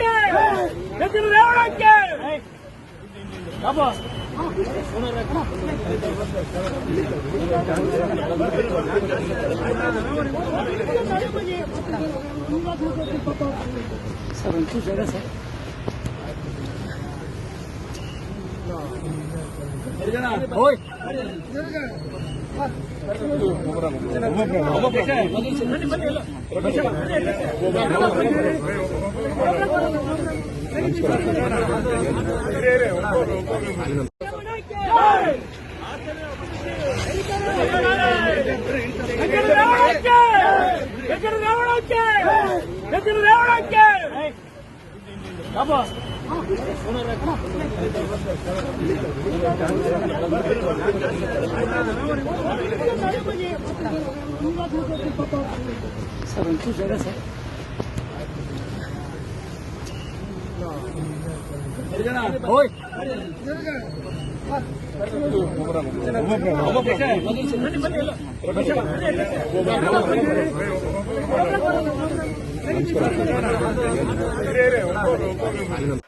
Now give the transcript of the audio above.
ರೇವಣಕ್ಕೆ ಎತ್ತಿನ ರೇವಣಕ್ಕೆ ಎತ್ತಿನ ರೇವಣಕ್ಕೆ! ಎತ್ತಿನ ರೇವಣಕ್ಕೆ ಎತ್ತಿನ ರೇವಣಕ್ಕೆ